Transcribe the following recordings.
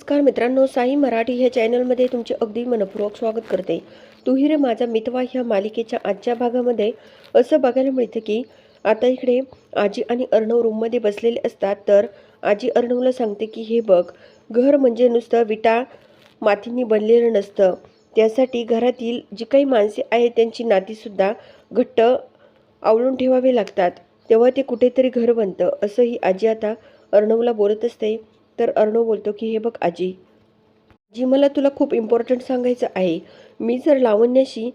नमस्कार मित्रांनो साई मराठी ह्या चॅनलमध्ये तुमचे अगदी मनपूर्वक स्वागत करते. तू रे माझा मितवा ह्या मालिकेच्या आजच्या भागामध्ये असं बघायला मिळतं की आता इकडे आजी आणि अर्णव रूममध्ये बसलेले असतात तर आजी अर्णवला सांगते की हे बघ घर म्हणजे नुसतं विटा मातींनी बनलेलं नसतं. त्यासाठी घरातील जी काही माणसे आहेत त्यांची नातीसुद्धा घट्ट आवळून ठेवावे लागतात. तेव्हा ते कुठेतरी घर बनतं असंही आजी आता अर्णवला बोलत असते. तर अर्णव बोलतो की हे बघ आजी जी मला तुला खूप इम्पॉर्टंट सांगायचं आहे. मी जर लावण्याशी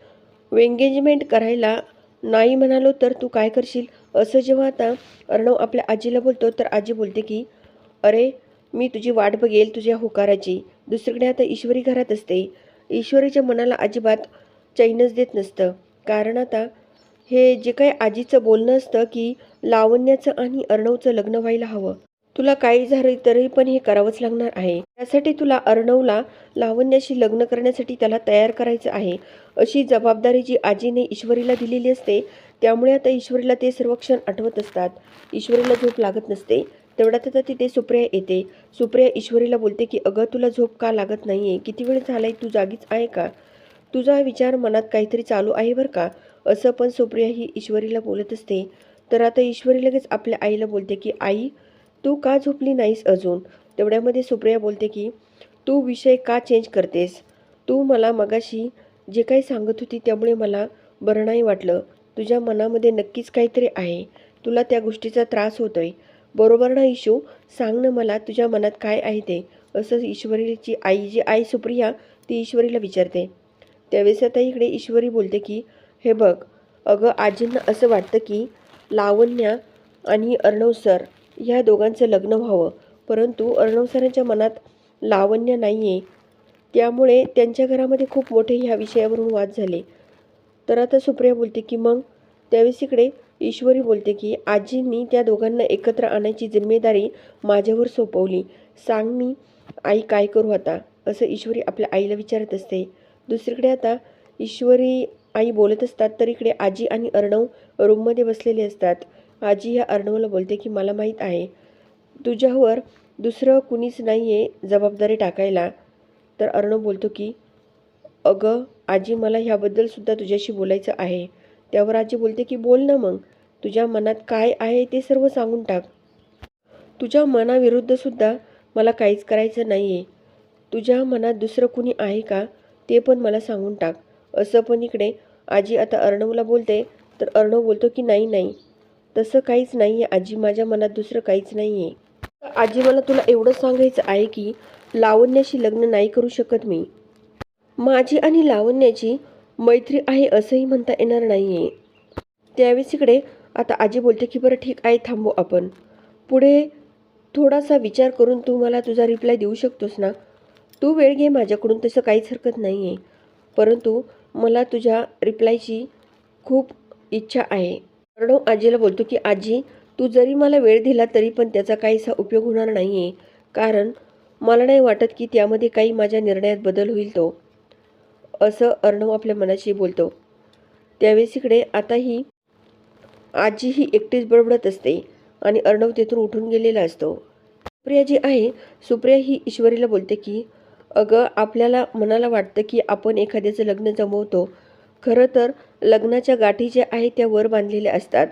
एंगेजमेंट करायला नाही म्हणालो तर तू काय करशील? असं जेव्हा आता अर्णव आपल्या आजीला बोलतो तर आजी बोलते की अरे मी तुझी वाट बघेल तुझ्या होकाराची. दुसरीकडे आता ईश्वरी घरात असते. ईश्वरीच्या मनाला अजिबात चैनच देत नसतं. कारण आता हे जे काही आजीचं बोलणं असतं की लावण्याचं आणि अर्णवचं लग्न व्हायला हवं. तुला काही झालं तरी पण हे करावंच लागणार आहे. त्यासाठी तुला अर्णवला लावण्याशी लग्न करण्यासाठी त्याला तयार करायचं आहे. अशी जबाबदारी जी आजीने ईश्वरीला दिलेली असते त्यामुळे आता ईश्वरीला ते सर्व क्षण आठवत असतात. ईश्वरीला झोप लागत नसते. तेवढ्यात आता तिथे सुप्रिया येते. सुप्रिया ईश्वरीला बोलते की अगं तुला झोप का लागत नाहीये? किती वेळ झालाय? तू जागीच आहे का? तुझा विचार मनात काहीतरी चालू आहे बरं का? असं पण सुप्रिया ही ईश्वरीला बोलत असते. तर आता ईश्वरी लगेच आपल्या आईला बोलते की आई तू का झोपली नाहीस अजून? तेवढ्यामध्ये सुप्रिया बोलते की तू विषय का चेंज करतेस? तू मला मगाशी जे काही सांगत होती त्यामुळे मला बरं नाही वाटलं. तुझ्या मनामध्ये नक्कीच काहीतरी आहे. तुला त्या गोष्टीचा त्रास होतोय. बरोबर ना इशू सांग ना मला तुझ्या मनात काय आहे ते. असं ईश्वरीची आई जी आई सुप्रिया ती ईश्वरीला विचारते. त्यावेळेस आता इकडे ईश्वरी बोलते की हे बघ अगं आजींना असं वाटतं की लावण्या आणि अर्णव सर ह्या दोघांचं लग्न व्हावं. परंतु अर्णव सरांच्या मनात लावण्य नाही आहे त्यामुळे त्यांच्या घरामध्ये खूप मोठे ह्या विषयावरून वाद झाले. तर आता सुप्रिया बोलते की मग? त्यावेळेस इकडे ईश्वरी बोलते की आजींनी त्या दोघांना एकत्र आणायची जिम्मेदारी माझ्यावर सोपवली. सांग मी आई काय करू आता? असं ईश्वरी आपल्या आईला विचारत असते. दुसरीकडे आता ईश्वरी आई बोलत असतात तर इकडे आजी आणि अर्णव रूममध्ये बसलेले असतात. आजी ह्या अर्णवला बोलते की मला माहीत आहे. तुझ्यावर दुसरं कुणीच नाही आहे जबाबदारी टाकायला. तर अर्णव बोलतो की अगं आजी मला ह्याबद्दल सुद्धा तुझ्याशी बोलायचं आहे. त्यावर आजी बोलते की बोल ना मग. तुझ्या मनात काय आहे ते सर्व सांगून टाक. तुझ्या मनाविरुद्ध सुद्धा मला काहीच करायचं नाही आहे तुझ्या मनात दुसरं कुणी आहे का ते पण मला सांगून टाक. असं पण इकडे आजी आता अर्णवला बोलते. तर अर्णव बोलतो की नाही नाही. तसं काहीच नाही आहे आजी माझ्या मनात दुसरं काहीच नाही आहे आजी मला तुला एवढं सांगायचं आहे की लावण्याशी लग्न नाही करू शकत मी. माझी आणि लावण्याची मैत्री आहे असंही म्हणता येणार नाही आहे त्यावेळेस इकडे आता आजी बोलते की बरं ठीक आहे थांबू आपण. पुढे थोडासा विचार करून तू मला तुझा रिप्लाय देऊ शकतोस ना? तू वेळ घे माझ्याकडून तसं काहीच हरकत नाही आहे परंतु मला तुझ्या रिप्लायची खूप इच्छा आहे. अर्णव आजीला बोलतो की आजी तू जरी मला वेळ दिला तरी पण त्याचा काहीसा उपयोग होणार नाही आहे कारण मला नाही वाटत की त्यामध्ये काही माझ्या निर्णयात बदल होईल तो. असं अर्णव आपल्या मनाशी बोलतो. त्यावेळेस इकडे आता ही आजी ही एकटीच बडबडत असते आणि अर्णव तेथून उठून गेलेला असतो. सुप्रिया जी आहे सुप्रिया ही ईश्वरीला बोलते की अगं आपल्याला मनाला वाटतं की आपण एखाद्याचं लग्न जमवतो. खरं तर लग्नाच्या गाठी ज्या आहेत त्या वर बांधलेल्या असतात.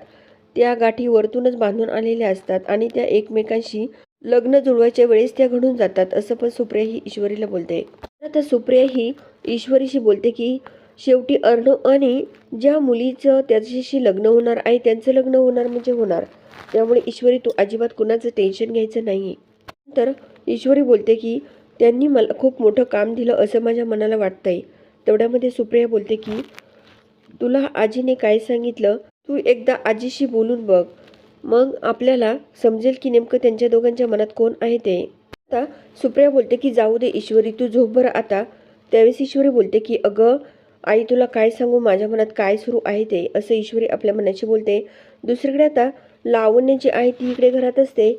त्या गाठी वरतूनच बांधून आलेल्या असतात आणि त्या एकमेकांशी लग्न जुळवायच्या वेळेस त्या घडून जातात असं पण सुप्रिया ही ईश्वरीला बोलते. आता सुप्रिया ही ईश्वरीशी बोलते की शेवटी अर्णव आणि ज्या मुलीचं त्याच्याशी लग्न होणार आहे त्यांचं लग्न होणार म्हणजे होणार. त्यामुळे ईश्वरी तू अजिबात कुणाचं टेन्शन घ्यायचं नाही. तर ईश्वरी बोलते की त्यांनी मला खूप मोठं काम दिलं असं माझ्या मनाला वाटतंय. तेवढ्यामध्ये सुप्रिया बोलते की तुला आजीने काय सांगितलं? तू एकदा आजीशी बोलून बघ. मग आपल्याला समजेल की नेमकं त्यांच्या दोघांच्या मनात कोण आहे ते. आता सुप्रिया बोलते की जाऊ दे ईश्वरी तू झोपभर आता. त्यावेळेस ईश्वरी बोलते की अगं आई तुला काय सांगू? माझ्या मनात काय सुरू आहे ते? असं ईश्वरी आपल्या मनाशी बोलते. दुसरीकडे आता लावण्य जी आहे ती इकडे घरात असते.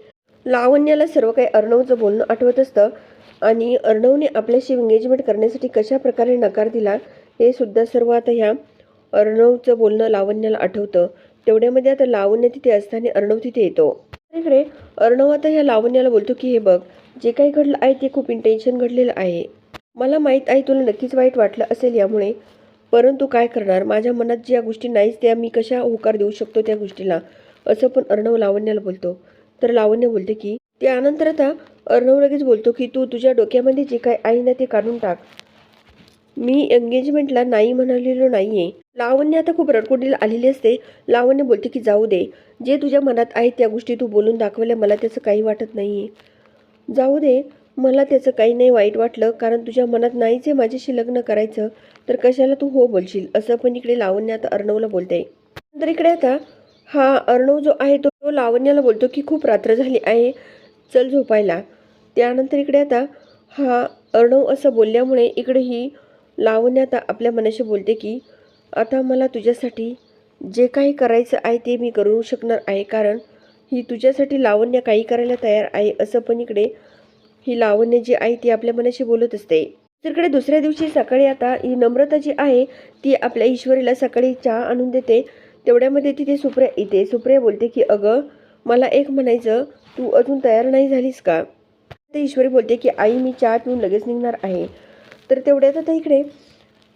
लावण्याला सर्व काही अर्णवचं बोलणं आठवत असतं. आणि अर्णवने आपल्याशी एंगेजमेंट करण्यासाठी कशा प्रकारे नकार दिला हे सुद्धा सर्व आता ह्या अर्णवचं बोलणं लावण्याला आठवतं. तेवढ्यामध्ये आता लावण्य तिथे असताना अर्णव तिथे येतो. इकडे अर्णव आता ह्या लावण्याला बोलतो की हे बघ जे काही घडलं आहे ते खूप इंटेन्शन घडलेलं आहे. मला माहीत आहे तुला नक्कीच वाईट वाटलं असेल यामुळे. परंतु काय करणार? माझ्या मनात ज्या गोष्टी नाहीच त्या मी कशा होकार देऊ शकतो त्या गोष्टीला? असं पण अर्णव लावण्याला बोलतो. तर लावण्य बोलते की त्यानंतर आता अर्णव लगेच बोलतो की तू तुझ्या डोक्यामध्ये जे काय आहे ना ते काढून टाक. मी एंगेजमेंटला नाही म्हणालेलो नाही आहे लावण्य आता खूप रडकुडीला आलेली असते. लावण्य बोलते की जाऊ दे. जे तुझ्या मनात आहे त्या गोष्टी तू बोलून दाखवल्या. मला त्याचं काही वाटत नाही आहे जाऊ दे. मला त्याचं काही नाही वाईट वाटलं. कारण तुझ्या मनात नाहीच आहे माझ्याशी लग्न करायचं तर कशाला तू हो बोलशील? असं पण इकडे लावण्य आता अर्णवला बोलते. नंतर इकडे आता हा अर्णव जो आहे तो तो लावण्याला बोलतो की खूप रात्र झाली आहे. चल झोपायला. त्यानंतर इकडे आता हा अर्णव असं बोलल्यामुळे इकडे ही लावण्य आता आपल्या मनाशी बोलते की आता मला तुझ्यासाठी जे काही करायचं आहे ते मी करू शकणार आहे कारण ही तुझ्यासाठी लावण्य काही करायला तयार आहे असं पण इकडे ही लावण्य जी आहे ती आपल्या मनाशी बोलत असते. तिकडे दुसऱ्या दिवशी सकाळी आता ही नम्रता जी आहे ती आपल्या ईश्वरीला सकाळी चहा आणून देते. तेवढ्यामध्ये तिथे सुप्रिया येते. सुप्रिया बोलते की अगं मला एक म्हणायचं तू अजून तयार नाही झालीस का? ते ईश्वरी बोलते की आई मी चहा पिऊन लगेच निघणार आहे. तर तेवढ्यात आता इकडे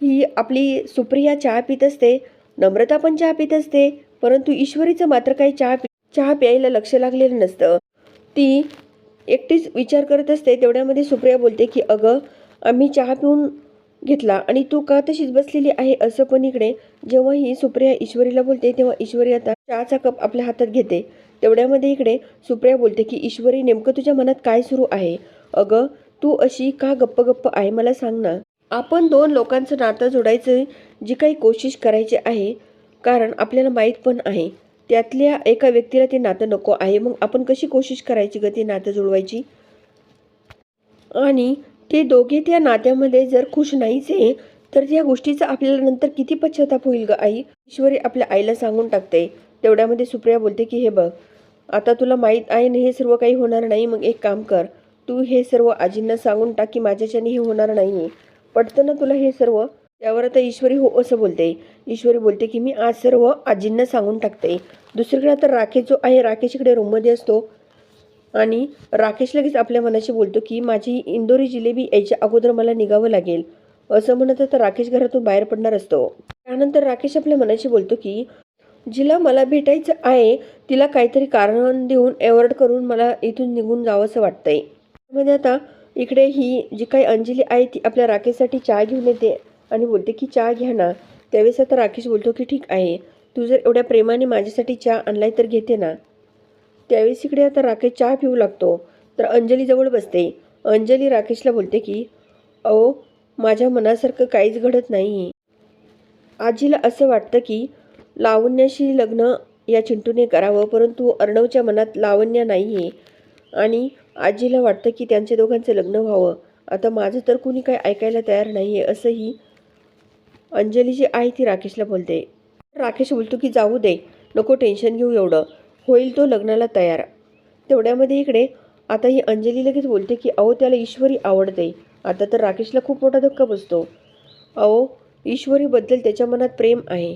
ही आपली सुप्रिया चहा पित असते. नम्रता पण चहा पित असते. परंतु ईश्वरीचं मात्र काही चहा चहा प्यायला लक्ष लागलेलं नसतं. ती एकटीच विचार करत असते. तेवढ्यामध्ये सुप्रिया बोलते की अगं आम्ही चहा पिऊन घेतला आणि तू का तशीच बसलेली आहे? असं पण इकडे जेव्हा ही सुप्रिया ईश्वरीला बोलते तेव्हा ईश्वरी आता चहाचा कप आपल्या हातात घेते. तेवढ्यामध्ये इकडे सुप्रिया बोलते की ईश्वरी नेमकं तुझ्या मनात काय सुरू आहे? अगं तू अशी का गप्प गप्प आहे मला सांग ना. आपण दोन लोकांचं नातं जोडायचं जी काही कोशिश करायची आहे कारण आपल्याला माहीत पण आहे. त्यातल्या एका व्यक्तीला ते नातं नको आहे मग आपण कशी कोशिश करायची ग ते नातं जुळवायची? आणि ते दोघे त्या नात्यामध्ये जर खुश नाहीच आहे तर त्या गोष्टीचा आपल्याला नंतर किती पश्चाताप होईल ग आई? ईश्वरी आपल्या आईला सांगून टाकते. तेवढ्यामध्ये सुप्रिया बोलते की हे बघ आता तुला माहीत आहे ना हे सर्व काही होणार नाही मग एक काम कर. तू हे सर्व आजींना सांगून टाक की माझ्याच्याने हे होणार नाही पटतं ना तुला हे सर्व? त्यावर आता ईश्वरी हो असं बोलते. ईश्वरी बोलते की मी आज सर्व आजींना सांगून टाकते. दुसरीकडे आता राकेश जो आहे राकेश इकडे रूममध्ये असतो. आणि राकेश लगेच आपल्या मनाशी बोलतो की माझी इंदोरी जिलेबी यायच्या अगोदर मला निघावं लागेल. असं म्हणत आता राकेश घरातून बाहेर पडणार असतो. त्यानंतर राकेश आपल्या मनाशी बोलतो की जिला मला भेटायचं आहे तिला काहीतरी कारण देऊन एवॉर्ड करून मला इथून निघून जावंसं वाटतंय. म्हणजे आता इकडे ही जी काही अंजली आहे ती आपल्या राकेशसाठी चहा घेऊन येते आणि बोलते की चहा घ्या ना. त्यावेळेस आता राकेश बोलतो की ठीक आहे. तू जर एवढ्या प्रेमाने माझ्यासाठी चहा आणलाय तर घेते ना. त्यावेळेस इकडे आता राकेश चहा पिऊ लागतो. तर अंजली जवळ बसते. अंजली राकेशला बोलते की अहो माझ्या मनासारखं काहीच घडत नाही. आजीला असं वाटतं की लावण्याशी लग्न या चिंटूने करावं परंतु अर्णवच्या मनात लावण्य नाही आहे आणि आजीला वाटतं की त्यांचे दोघांचं लग्न व्हावं. आता माझं तर कुणी काही ऐकायला तयार नाही आहे असंही अंजली जी आहे ती राकेशला बोलते. राकेश बोलतो की जाऊ दे नको टेन्शन घेऊ एवढं. होईल तो लग्नाला तयार. तेवढ्यामध्ये इकडे आता ही अंजली लगेच बोलते की अहो त्याला ईश्वरी आवडते. आता तर राकेशला खूप मोठा धक्का बसतो. अहो ईश्वरीबद्दल त्याच्या मनात प्रेम आहे.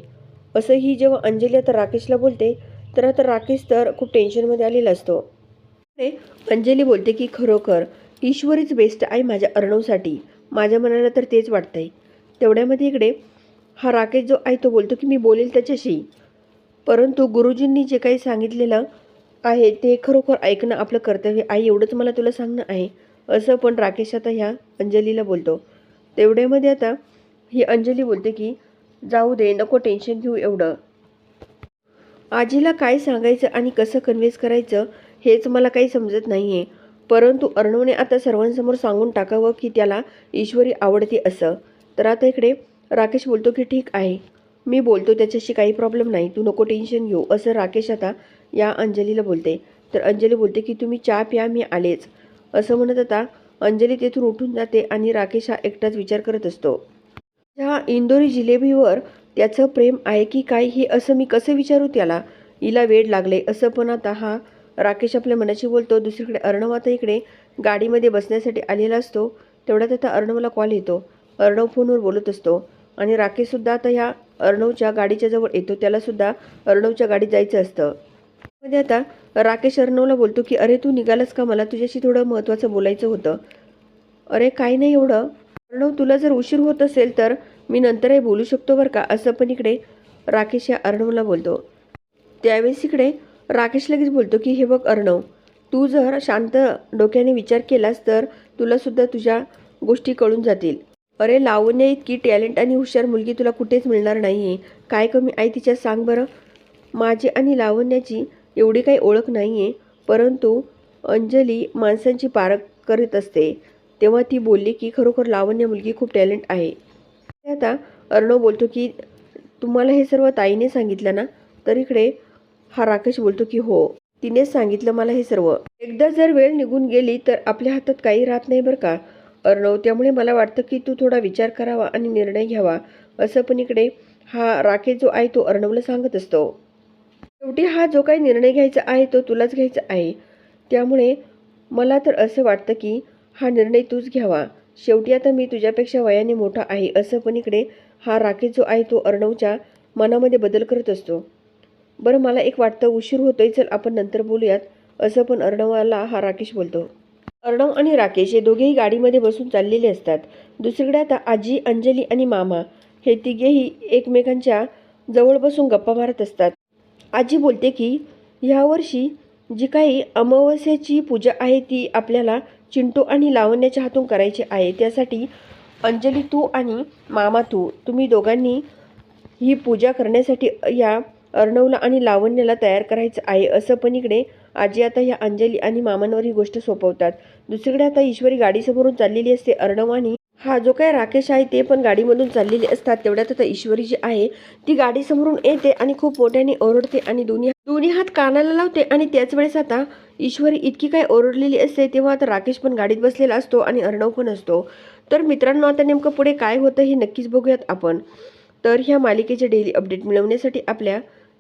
असं ही जेव्हा अंजली आता राकेशला बोलते तर आता राकेश तर खूप टेन्शनमध्ये आलेला असतो. अंजली बोलते की खरोखर ईश्वरीच बेस्ट आहे माझ्या अर्णवसाठी. माझ्या मनाला तर तेच वाटतंय. तेवढ्यामध्ये इकडे हा राकेश जो आहे तो बोलतो की मी बोलेल त्याच्याशी. परंतु गुरुजींनी जे काही सांगितलेलं आहे ते खरोखर ऐकणं आपलं कर्तव्य आहे एवढंच मला तुला सांगणं आहे. असं पण राकेश आता ह्या अंजलीला बोलतो. तेवढ्यामध्ये आता ही अंजली बोलते की जाऊ दे नको टेन्शन घेऊ एवढं. आजीला काय सांगायचं आणि कसं कन्व्हिन्स करायचं हेच मला काही समजत नाही आहे परंतु अर्णवने आता सर्वांसमोर सांगून टाकावं की त्याला ईश्वरी आवडते असं. तर आता इकडे राकेश बोलतो की ठीक आहे. मी बोलतो त्याच्याशी काही प्रॉब्लेम नाही. तू नको टेन्शन घेऊ. असं राकेश आता या अंजलीला बोलते. तर अंजली बोलते की तुम्ही चहा प्या मी आलेच. असं म्हणत आता अंजली तेथून उठून जाते आणि राकेश हा एकटाच विचार करत असतो. ह्या इंदोरी जिलेबीवर त्याचं प्रेम आहे की काय हे असं मी कसं विचारू त्याला? हिला वेड लागले. असं पण आता हा राकेश आपल्या मनाशी बोलतो दुसरीकडे अर्णव आता इकडे गाडीमध्ये बसण्यासाठी आलेला असतो. तेवढ्यात आता अर्णवला कॉल येतो. अर्णव फोनवर बोलत असतो आणि राकेशसुद्धा आता ह्या अर्णवच्या गाडीच्या जवळ येतो. त्यालासुद्धा अर्णवच्या गाडीत जायचं असतं. मध्ये आता राकेश अर्णवला बोलतो की अरे तू निघालास का? मला तुझ्याशी थोडं महत्त्वाचं बोलायचं होतं. अरे काय नाही एवढं. अर्णव तुला जर उशीर होत असेल तर मी नंतरही बोलू शकतो बरं का? असं पण इकडे राकेश या अर्णवला बोलतो. त्यावेळेस इकडे राकेश लगेच बोलतो की हे बघ अर्णव तू जर शांत डोक्याने विचार केलास तर तुलासुद्धा तुझ्या गोष्टी कळून जातील. अरे लावण्य इतकी टॅलेंट आणि हुशार मुलगी तुला कुठेच मिळणार नाही आहे काय कमी आई तिच्यात सांग बरं. माझी आणि लावण्याची एवढी काही ओळख नाही आहे परंतु अंजली माणसांची पारख करीत असते. तेव्हा ती बोलली की खरोखर लावण्य मुलगी खूप टॅलेंट आहे. आता अर्णव बोलतो की तुम्हाला हे सर्व ताईने सांगितलं ना? तर इकडे हा राकेश बोलतो की हो. तिनेच सांगितलं मला हे सर्व. एकदा जर वेळ निघून गेली तर आपल्या हातात काही राहत नाही बरं का? अर्णव त्यामुळे मला वाटतं की तू थोडा विचार करावा आणि निर्णय घ्यावा. असं पण इकडे हा राकेश जो आहे तो अर्णवला सांगत असतो. शेवटी हा जो काही निर्णय घ्यायचा आहे तो तुलाच घ्यायचा आहे. त्यामुळे मला तर असं वाटतं की हा निर्णय तूच घ्यावा. शेवटी आता मी तुझ्यापेक्षा वयाने मोठा आहे असं पण इकडे हा राकेश जो आहे तो अर्णवच्या मनामध्ये बदल करत असतो. बरं मला एक वाटतं उशीर होतोय चल आपण नंतर बोलूयात. असं पण अर्णवाला हा राकेश बोलतो. अर्णव आणि राकेश हे दोघेही गाडीमध्ये बसून चाललेले असतात. दुसरीकडे आता आजी अंजली आणि मामा हे तिघेही एकमेकांच्या जवळ बसून गप्पा मारत असतात. आजी बोलते की ह्यावर्षी जी काही अमावस्याची पूजा आहे ती आपल्याला चिंटू आणि लावण्याच्या हातून करायची आहे. त्यासाठी अंजली तू आणि मामा तू. तुम्ही दोघांनी ही पूजा करण्यासाठी या अर्णवला आणि लावण्याला तयार करायचं आहे असं पण इकडे आजी आता या अंजली आणि मामांवर ही गोष्ट सोपवतात. दुसरीकडे आता ईश्वरी गाडीसमोरून चाललेली असते अर्णव आणि हा जो काय राकेश आहे ते पण गाडीमधून चाललेले असतात. तेवढ्यात आता ईश्वरी जी आहे ती गाडीसमोरून येते आणि खूप मोठ्याने ओरडते आणि दोन्ही दोन्ही हात कानाला लावते आणि त्याच वेळेस आता ईश्वरी इतकी काय ओरडलेली असते तेव्हा आता राकेश पण गाडीत बसलेला असतो आणि अर्णव पण असतो. तर मित्रांनो आता नेमकं पुढे काय होतं हे नक्कीच बघूयात आपण. तर ह्या मालिकेचे डेली अपडेट मिळवण्यासाठी आपल्या